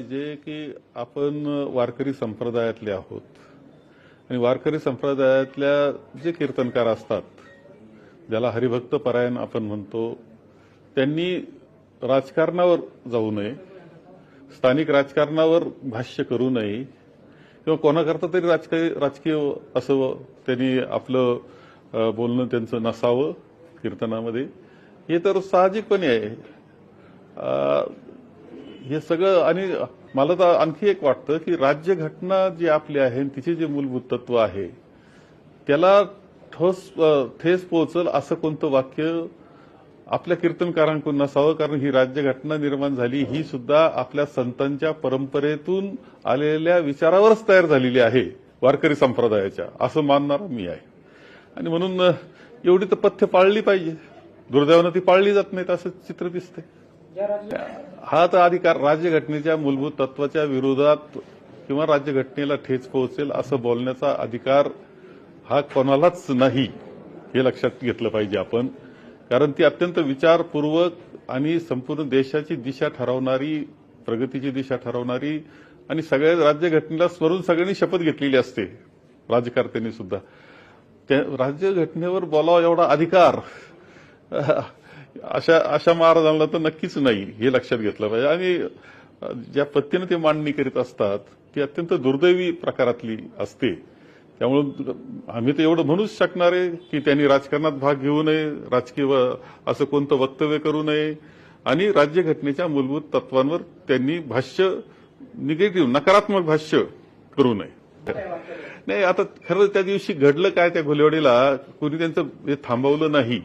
जे की आपण वारकरी संप्रदायातले आहोत. आणि वारकरी संप्रदायातल्या जे कीर्तनकार असतात ज्याला हरिभक्त परायण आपण म्हणतो त्यांनी राजकारणावर जाऊ नये स्थानिक राजकारणावर भाष्य करू नये किंवा कोणाकरता तरी राजकीय राजकीय असं त्यांनी आपलं बोलणं त्यांचं नसावं कीर्तनामध्ये हे तर साहजिकपणे आहे. हे सगळं आणि मला तर आणखी एक वाटतं की राज्यघटना जी आपली आहे तिचे जे मूलभूत तत्व आहे त्याला ठोस ठेस पोहोचल असं कोणतं वाक्य आपल्या कीर्तनकारांकडून नसावं? कारण ही राज्यघटना निर्माण झाली ही सुद्धा आपल्या संतांच्या परंपरेतून आलेल्या विचारावरच तयार झालेली आहे वारकरी संप्रदायाच्या. असं मानणारा मी आहे. आणि म्हणून एवढी तर पथ्य पाळली पाहिजे. दुर्दैवानं ती पाळली जात नाहीत असं चित्र दिसतंय. हा तर अधिकार राज्यघटनेच्या मूलभूत तत्वाच्या विरोधात किंवा राज्यघटनेला ठेच पोहोचेल असं बोलण्याचा अधिकार हा कोणालाच नाही हे लक्षात घेतलं पाहिजे आपण. कारण ती अत्यंत विचारपूर्वक आणि संपूर्ण देशाची दिशा ठरवणारी प्रगतीची दिशा ठरवणारी आणि सगळ्या राज्यघटनेला स्वरून सगळ्यांनी शपथ घेतलेली असते. राजकारत्यांनी सुद्धा. त्या राज्यघटनेवर बोलावा एवढा अधिकार. अशा अशा महाराजांना तर नक्कीच नाही हे लक्षात घेतलं पाहिजे. आणि ज्या पत्तीनं ते मांडणी करीत असतात ती अत्यंत दुर्दैवी प्रकारातली असते. त्यामुळे आम्ही तर एवढं म्हणूच शकणार आहे की त्यांनी राजकारणात भाग घेऊ नये राजकीय व- असं कोणतं वक्तव्य करू नये. आणि राज्यघटनेच्या मूलभूत तत्वांवर त्यांनी भाष्य निगेटिव्ह नकारात्मक भाष्य करू नये. नाही आता खरं त्या दिवशी घडलं काय त्या घोलेवाडीला कोणी त्यांचं हे थांबवलं नाही.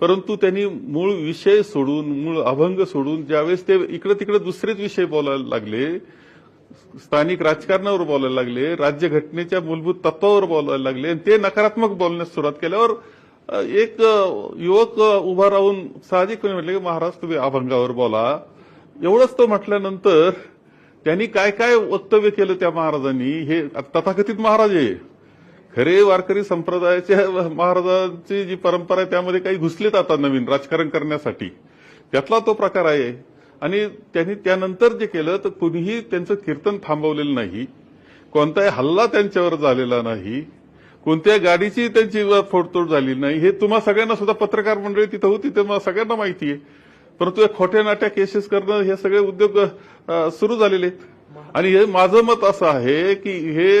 परंतु त्यांनी मूळ विषय सोडून मूळ अभंग सोडून ज्यावेळेस ते इकडे तिकडे दुसरेच विषय बोलायला लागले स्थानिक राजकारणावर बोलायला लागले राज्यघटनेच्या मूलभूत तत्वावर बोलायला लागले आणि ते नकारात्मक बोलण्यास सुरुवात केल्यावर एक युवक उभा राहून साहजिकपणे म्हटले की महाराज तुम्ही अभंगावर बोला. एवढंच तो म्हटल्यानंतर त्यांनी काय काय वक्तव्य केलं त्या महाराजांनी? हे तथाकथित महाराज आहे खरे वारकरी संप्रदायाच्या महाराजांची जी परंपरा आहे त्यामध्ये काही घुसलेत आता नवीन राजकारण करण्यासाठी. त्यातला तो प्रकार आहे. आणि त्यांनी त्यानंतर जे केलं तर कुणीही त्यांचं कीर्तन थांबवलेलं नाही. कोणताही हल्ला त्यांच्यावर झालेला नाही. कोणत्या गाडीची त्यांची फोडतोड झाली नाही. हे तुम्हा सगळ्यांना सुद्धा पत्रकार मंडळी तिथं होती ते मला सगळ्यांना माहिती आहे. परंतु या खोट्या नाट्या केसेस करणं हे सगळे उद्योग सुरू झालेले आहेत. आणि हे माझं मत असं आहे की हे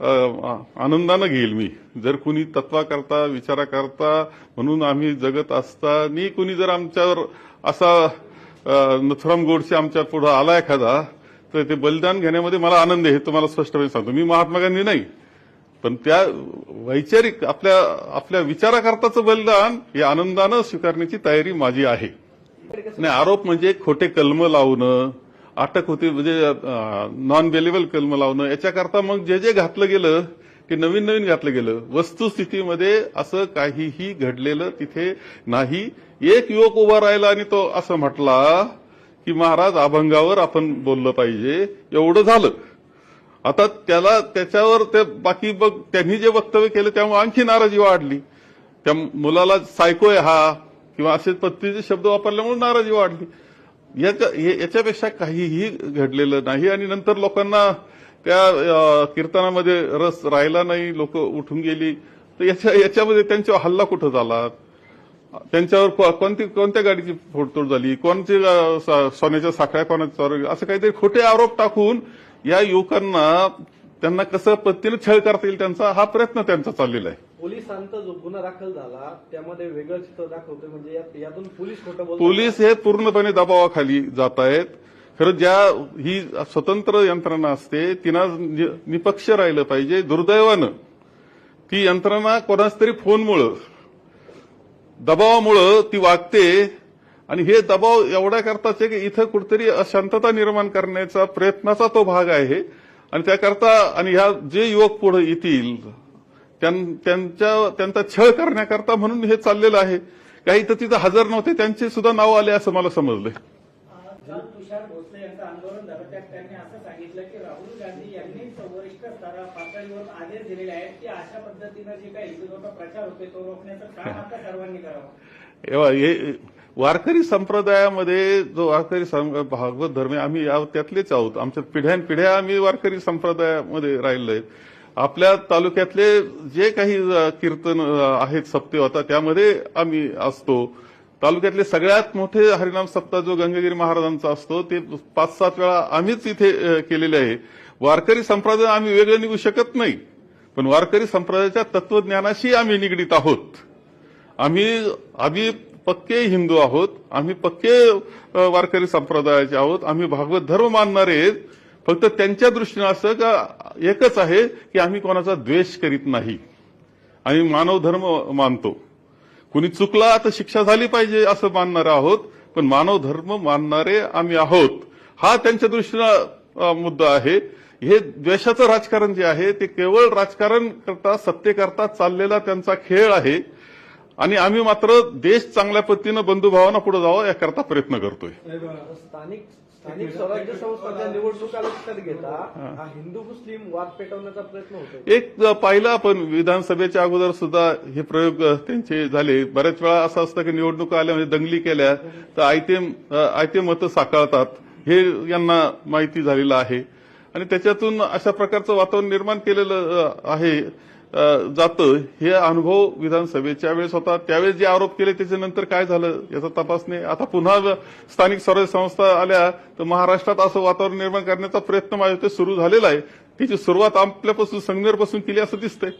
आनंदानं घेईल मी. जर कुणी तत्वाकरता विचाराकरता म्हणून आम्ही जगत असताना कुणी जर आमच्यावर असा नथुराम गोडसे आमच्या पुढे आला एखादा तर ते बलिदान घेण्यामध्ये मला आनंद आहे हे तुम्हाला स्पष्टपणे सांगतो. मी महात्मा गांधी नाही. पण त्या वैचारिक आपल्या आपल्या विचाराकरताचं बलिदान हे आनंदानं स्वीकारण्याची तयारी माझी आहे. नाही आरोप म्हणजे खोटे कलम लावणं अटक होती म्हणजे नॉन बेलेबल कलम लावणं. याच्याकरता मग जे जे घातलं गेलं ते नवीन नवीन घातलं गेलं वस्तुस्थितीमध्ये असं काहीही घडलेलं तिथे नाही. एक युवक उभा राहिला आणि तो असं म्हटला की महाराज अभंगावर आपण बोललं पाहिजे. एवढं झालं. आता त्याला त्याच्यावर ते बाकी बघ त्यांनी जे वक्तव्य केलं त्यामुळे आणखी नाराजी वाढली. त्या मुलाला सायकोय हा किंवा असे पत्तीचे शब्द वापरल्यामुळे नाराजी वाढली. याच्यापेक्षा काहीही घडलेलं नाही आणि नंतर लोकांना त्या कीर्तनामध्ये रस राहिला नाही लोक उठून गेली. तर याच्या याच्यामध्ये त्यांच्यावर हल्ला कुठं झाला? त्यांच्यावर कोणती कोणत्या गाडीची फोडतोड झाली? कोणती सोन्याच्या साखळ्या कोणाच्या असं काहीतरी खोटे आरोप टाकून या युवकांना त्यांना कसं पद्धतीने छळ करता येईल त्यांचा हा प्रयत्न त्यांचा चाललेला आहे. पोलिसांचा जो गुन्हा दाखल झाला त्यामध्ये वेगळं चित्र दाखवतोय म्हणजे यातून पोलीस खोटं पोलीस हे पूर्णपणे दबावाखाली जात आहेत. खरं ज्या ही स्वतंत्र यंत्रणा असते तिना निपक्ष राहिलं पाहिजे दुर्दैवानं. ती यंत्रणा कोणाच तरी फोनमुळं दबावामुळं ती वागते. आणि हे दबाव एवढ्या करताच आहे की इथं कुठेतरी अशांतता निर्माण करण्याचा प्रयत्नाचा तो भाग आहे. आणि त्याकरता आणि ह्या जे युवक पुढे येतील त्यांच्या त्यांचा छळ करण्याकरता म्हणून हे चाललेलं आहे. काही तर तिथं हजर नव्हते त्यांचे सुद्धा नाव आले असं मला समजलंय. काल तुषार भोसले यांचं आंदोलन झालं त्यात त्यांनी असं सांगितलं की राहुल गांधी यांनी वरिष्ठ स्तरा पातळीवर आदेश दिलेले आहेत की अशा पद्धतीनं जे काही हिंदुत्वाचा प्रचार होतोय तो रोखण्याचं काम आता सर्वांनी करावं. एव्हा हे वारकरी संप्रदायामध्ये जो वारकरी भागवत धर्म आम्ही त्यातलेच आहोत. आमच्या पिढ्यान पिढ्या आम्ही वारकरी संप्रदायामध्ये राहिलो आहेत. आपल्या तालुक्यातले जे काही कीर्तन आहेत आहेत सप्तेवता त्यामध्ये आम्ही असतो तालुक्यातले सगळ्यात मोठे हरिनाम सप्ताह जो गंगागिरी महाराजांचा असतो ते पाच सात वेळा आम्हीच इथे केलेले आहे वारकरी संप्रदाय आम्ही वेगळे निघू शकत नाही पण वारकरी संप्रदायाच्या तत्वज्ञानाशी आम्ही निगडीत आहोत आम्ही आम्ही पक्के हिंदू आहोत आम्ही पक्के वारकरी संप्रदायाचे आहोत आम्ही भागवत धर्म मानणारे आहेत. फक्त त्यांच्या दृष्टीनं असं का एकच आहे की आम्ही कोणाचा द्वेष करीत नाही. आम्ही मानव धर्म मानतो. कुणी चुकला तर शिक्षा झाली पाहिजे असं मानणार आहोत पण मानव धर्म मानणारे आम्ही आहोत. हा त्यांच्या दृष्टीनं मुद्दा आहे. हे द्वेषाचं राजकारण जे आहे ते केवळ राजकारण करता सत्तेकरता चाललेला त्यांचा खेळ आहे. आणि आम्ही मात्र देश चांगल्या पद्धतीनं बंधुभावानं पुढे जावं याकरता प्रयत्न करतोय. स्थानिक स्थानिक स्वराज्य संस्थांच्या निवडणुका लक्षात घेता हा. हिंदू मुस्लिम वाद पेटवण्याचा प्रयत्न होतोय. एक पाहिलं आपण विधानसभेच्या अगोदर सुद्धा हे प्रयोग त्यांचे झाले. बऱ्याच वेळा असं असतं की निवडणुका आल्या म्हणजे दंगली केल्या तर आयते अ, आयते मतं साकारतात. हे यांना माहिती झालेलं आहे. आणि त्याच्यातून अशा प्रकारचं वातावरण निर्माण केलेलं आहे. जातं. हे अनुभव विधानसभेच्या वेळेस होता त्यावेळेस जे आरोप केले त्याच्यानंतर काय झालं याचा तपास नाही आता पुन्हा स्थानिक स्वराज्य संस्था आल्या तर महाराष्ट्रात असं वातावरण निर्माण करण्याचा प्रयत्न माझ्या सुरू झालेला आहे. त्याची सुरुवात आपल्यापासून संगमेरपासून केली असं दिसतंय.